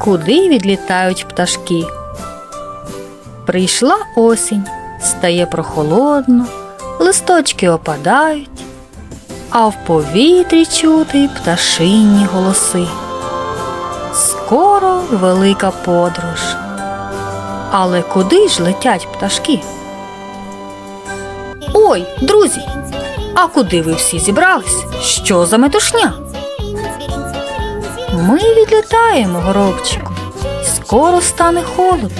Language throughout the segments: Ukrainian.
Куди відлітають пташки? Прийшла осінь, стає прохолодно, листочки опадають, а в повітрі чути пташинні голоси. Скоро велика подорож. Але куди ж летять пташки? Ой, друзі, а куди ви всі зібрались? Що за метушня? Ми відлітаємо, горобчику. Скоро стане холодно,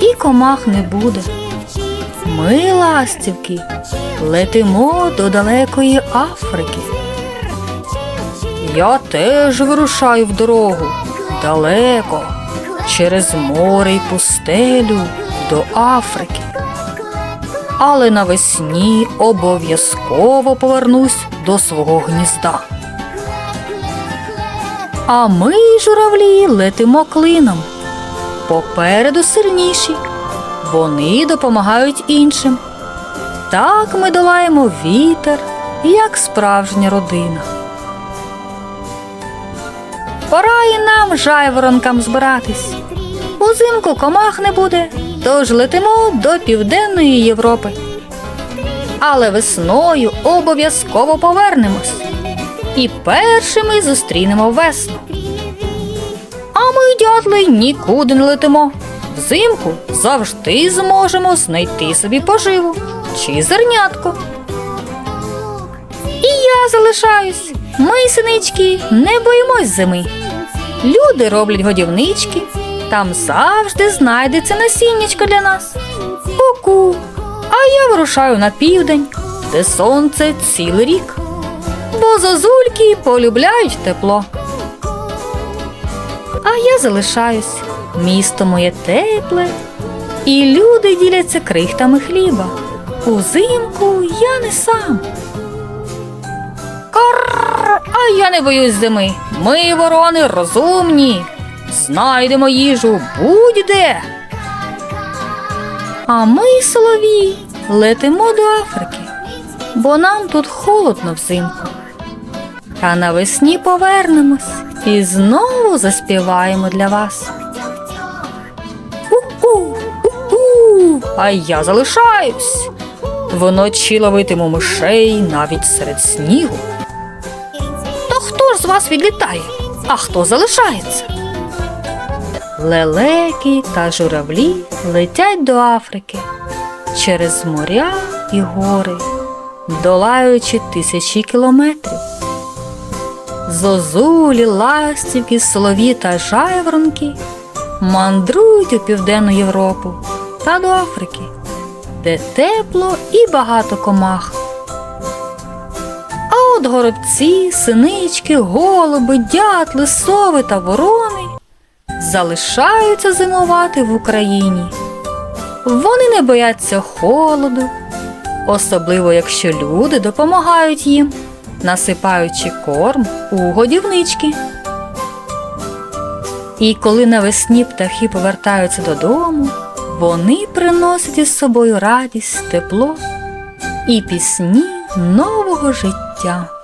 і комах не буде. Ми, ластівки, летимо до далекої Африки. Я теж вирушаю в дорогу далеко, через море й пустелю до Африки. Але навесні обов'язково повернусь до свого гнізда. А ми, журавлі, летимо клином. Попереду сильніші. Вони допомагають іншим. Так ми долаємо вітер, як справжня родина. Пора і нам, жайворонкам, збиратись. Узимку комах не буде, тож летимо до Південної Європи. Але весною обов'язково повернемось і першими зустрінемо весну. А ми, дятли, нікуди не летимо. Взимку завжди зможемо знайти собі поживу чи зернятко. І я залишаюсь. Ми, синички, не боїмось зими. Люди роблять годівнички, там завжди знайдеться насіннячко для нас. Ку-ку. А я вирушаю на південь, де сонце цілий рік. Бо зозульки полюбляють тепло. А я залишаюсь. Місто моє тепле, і люди діляться крихтами хліба. Узимку я не сам. Карр, а я не боюсь зими. Ми, ворони, розумні. Знайдемо їжу будь-де. А ми, солові, летимо до Африки, бо нам тут холодно взимку. Та навесні повернемось і знову заспіваємо для вас. У-у, у-у, а я залишаюсь. Вночі ловитиму мишей навіть серед снігу. То хто ж з вас відлітає, а хто залишається? Лелеки та журавлі летять до Африки через моря і гори, долаючи тисячі кілометрів. Зозулі, ластівки, солові та жайворонки мандрують у Південну Європу та до Африки, де тепло і багато комах. А от горобці, синички, голуби, дятли, сови та ворони залишаються зимувати в Україні. Вони не бояться холоду, особливо якщо люди допомагають їм, насипаючи корм у годівнички. І коли навесні птахи повертаються додому, вони приносять із собою радість, тепло і пісні нового життя.